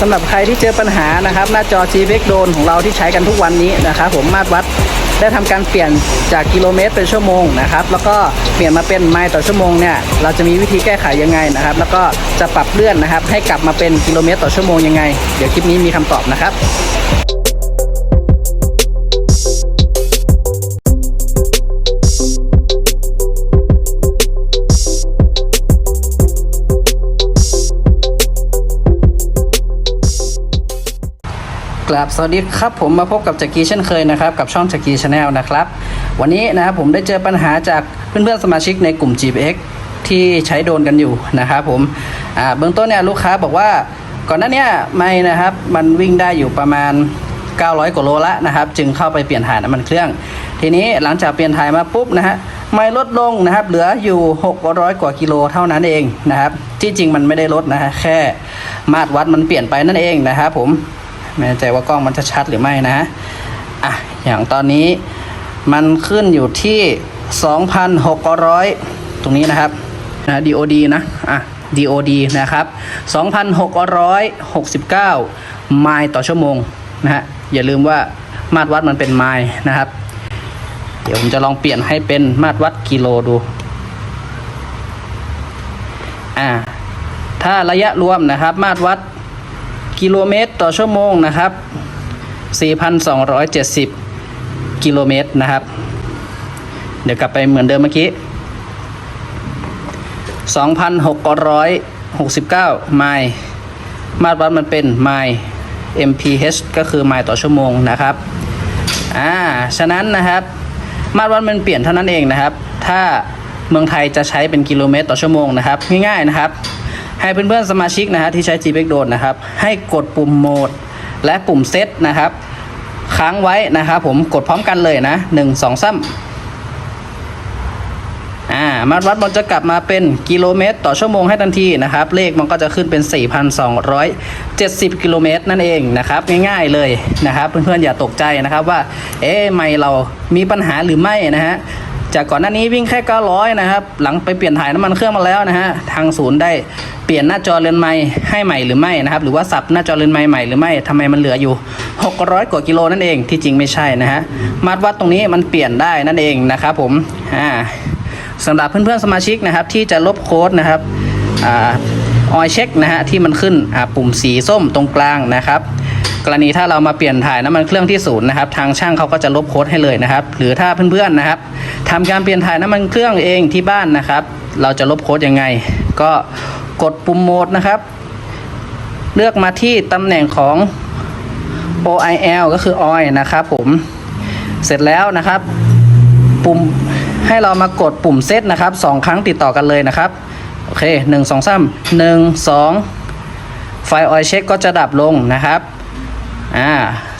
สำหรับใครที่เจอปัญหานะครับ หน้าจอ g p x Drone ของเราที่ใช้กันทุกวันนี้นะครับ ผมมาตรวัดได้ทำการเปลี่ยนจากกิโลเมตรเป็นชั่วโมงนะครับแล้วก็เปลี่ยนมาเป็นไมล์ต่อชั่วโมงเนี่ยเราจะมีวิธีแก้ไขยังไงนะครับ แล้วก็จะปรับเลื่อนนะครับ ให้กลับมาเป็นกิโลเมตรต่อชั่วโมงยังไง เดี๋ยวคลิปนี้มีคำตอบนะครับ กราบสวัสดีครับผมมาพบกับจักรีเช่นเคยนะครับกับช่องจักรีชาแนลนะครับวันนี้นะครับผมได้เจอปัญหาจากเพื่อนๆสมาชิกในกลุ่ม GPX ที่ใช้โดนกันอยู่นะครับผมอ่าเบื้องต้นเนี่ยลูกค้าบอกว่าก่อนหน้าเนี้ไม่นะครับมันวิ่งได้อยู่ประมาณ 900กว่าโลละนะครับจึงเข้าไปเปลี่ยนถ่ายน้ำมันเครื่อง ทีนี้หลังจากเปลี่ยนถ่ายมาปุ๊บนะฮะไม่ลดลงนะครับเหลืออยู่ 600 กว่ากิโลเท่านั้นเองนะครับที่จริงมันไม่ได้ลดนะฮะแค่มาตรวัดมันเปลี่ยนไปนั่นเองนะครับผม ไม่แน่ใจว่ากล้องมันจะชัดหรือไม่นะอะอย่างตอนนี้มันขึ้นอยู่ที่ 2,600 ตรงนี้นะครับนะ DOD นะอะ DOD นะครับ 2,669 ไมล์ต่อชั่วโมงนะฮะอย่าลืมว่ามาตรวัดมันเป็นไมล์นะครับ เดี๋ยวผมจะลองเปลี่ยนให้เป็นมาตรวัดกิโลดูอ่าถ้าระยะรวมนะครับ มาตรวัด กิโลเมตรต่อชั่วโมงนะครับ 4,270 กิโลเมตรนะครับ เดี๋ยวกลับไปเหมือนเดิมเมื่อกี้ 2,669 ไมล์มาตรวัดมันเป็นไมล์ mph ก็คือไมล์ต่อชั่วโมงนะครับ อ่า ฉะนั้นนะครับ มาตรวัดมันเปลี่ยนเท่านั้นเองนะครับ ถ้าเมืองไทยจะใช้เป็นกิโลเมตรต่อชั่วโมงนะครับ ง่ายๆนะครับ ให้เพื่อนๆสมาชิกนะฮะที่ใช้ g p x Drone นะครับ ให้กดปุ่มโหมด และปุ่มเซตนะครับ ค้างไว้นะครับผมกดพร้อมกันเลยนะ 1 2 3อ่ามาวัดมันจะกลับมาเป็นกิโลเมตร ต่อชั่วโมงให้ทันทีนะครับ เลขมันก็จะขึ้นเป็น 4,270 กิโลเมตรนั่นเองนะครับ ง่ายๆเลยนะครับ เพื่อนๆอย่าตกใจนะครับว่า เอ๊ะไม่เรามีปัญหาหรือไม่นะฮะ จากก่อนหน้านี้วิ่งแค่ 900 นะครับ หลังไปเปลี่ยนถ่ายน้ำมันเครื่องมาแล้วนะฮะ ทางศูนย์ได้เปลี่ยนหน้าจอเรือนไม้ให้ใหม่หรือไม่นะครับ หรือว่าสับหน้าจอเรือนไม้ใหม่หรือไม่ทำไมมันเหลืออยู่ 600 กว่ากิโลนั่นเอง ที่จริงไม่ใช่นะฮะ มาตรวัดตรงนี้มันเปลี่ยนได้นั่นเองนะครับผม อ่าสำหรับเพื่อนๆสมาชิกนะครับที่จะลบโค้ดนะครับ อ่าออยเช็คนะฮะที่มันขึ้นอ่าปุ่มสีส้มตรงกลางนะครับ กรณีถ้าเรามาเปลี่ยนถ่ายน้ำมันเครื่องที่ศูนย์นะครับทางช่างเขาก็จะลบโค้ดให้เลยนะครับ หรือถ้าเพื่อนๆนะครับทำการเปลี่ยนถ่ายน้ำมันเครื่องเองที่บ้านนะครับ เราจะลบโค้ดยังไง ก็กดปุ่มโหมดนะครับ เลือกมาที่ตำแหน่งของ OIL ก็คือ oil นะครับผมเสร็จแล้วนะครับ ปุ่มให้เรามากดปุ่มเซตนะครับสองครั้งติดต่อกันเลยนะครับโอเคหนึ่งสองสามหนึ่งสองไฟออยเช็คก็จะดับลงนะครับ อ่า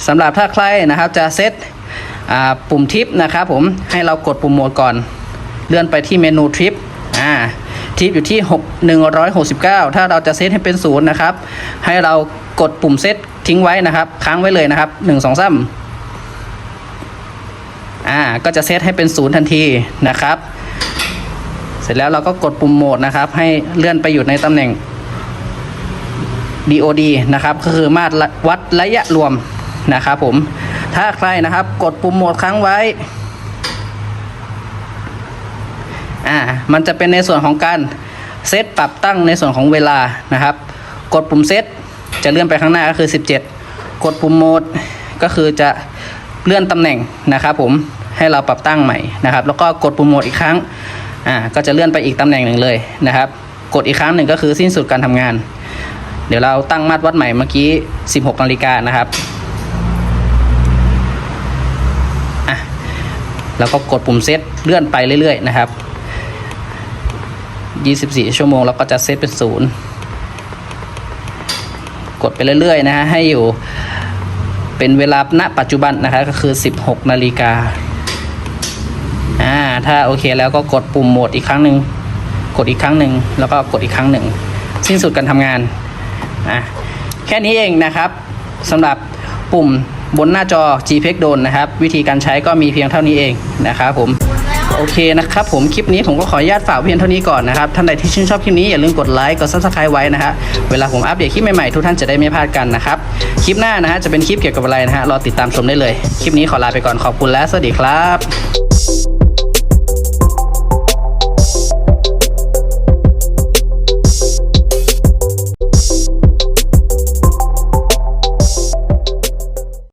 สำหรับถ้าใครนะครับจะเซตอ่าปุ่มทริปนะครับผมให้เรากดปุ่มโหมดก่อน เลื่อนไปที่เมนูทริปอ่าทริปอยู่ที่6 169 ถ้าเราจะเซตให้เป็นศูนย์นะครับ ให้เรากดปุ่มเซตทิ้งไว้นะครับ ค้างไว้เลยนะครับ 1 2 3อ่า ก็จะเซตให้เป็นศูนย์ทันทีนะครับ เสร็จแล้วเราก็กดปุ่มโหมดนะครับ ให้เลื่อนไปอยู่ในตำแหน่ง DOD นะครับก็คือมาตรวัดระยะรวมนะครับผมถ้าใครนะครับกดปุ่มโหมดค้างไว้อ่ามันจะเป็นในส่วนของการเซตปรับตั้งในส่วนของเวลานะครับ กดปุ่มเซตจะเลื่อนไปข้างหน้าก็คือ 17 กดปุ่มโหมดก็คือจะเลื่อนตำแหน่งนะครับผมให้เราปรับตั้งใหม่นะครับ แล้วก็กดปุ่มโหมดอีกครั้งอ่าก็จะเลื่อนไปอีกตำแหน่งหนึ่งเลยนะครับ กดอีกครั้งหนึ่งก็คือสิ้นสุดการทำงาน เดี๋ยวเราตั้งมาตรวัดใหม่เมื่อกี้ 16นาฬิกานะครับอะแล้วก็กดปุ่มเซตเลื่อนไปเรื่อยๆนะครับ 24 ชั่วโมงเราก็จะเซตเป็นศูนย์กดไปเรื่อยๆนะฮะให้อยู่เป็นเวลาณปัจจุบันนะครับก็คือ 16นาฬิกาอ่าถ้าโอเคแล้วก็กดปุ่มโหมดอีกครั้งหนึ่งกดอีกครั้งหนึ่งแล้วก็กดอีกครั้งหนึ่งสิ้นสุดการทำงาน อะแค่นี้เองนะครับสำหรับปุ่มบนหน้าจอ GPX Drone นะครับ วิธีการใช้ก็มีเพียงเท่านี้เองนะครับผมโอเคนะครับผมคลิปนี้ผมก็ขออนุญาตฝากเพียงเท่านี้ก่อนนะครับ ท่านใดที่ชื่นชอบคลิปนี้อย่าลืมกดไลค์กด subscribe ไว้นะฮะเวลาผมอัปเดตคลิปใหม่ๆ ทุกท่านจะได้ไม่พลาดกันนะครับ คลิปหน้านะฮะจะเป็นคลิปเกี่ยวกับอะไรนะฮะรอติดตามชมได้เลย คลิปนี้ขอลาไปก่อนขอบคุณและสวัสดีครับ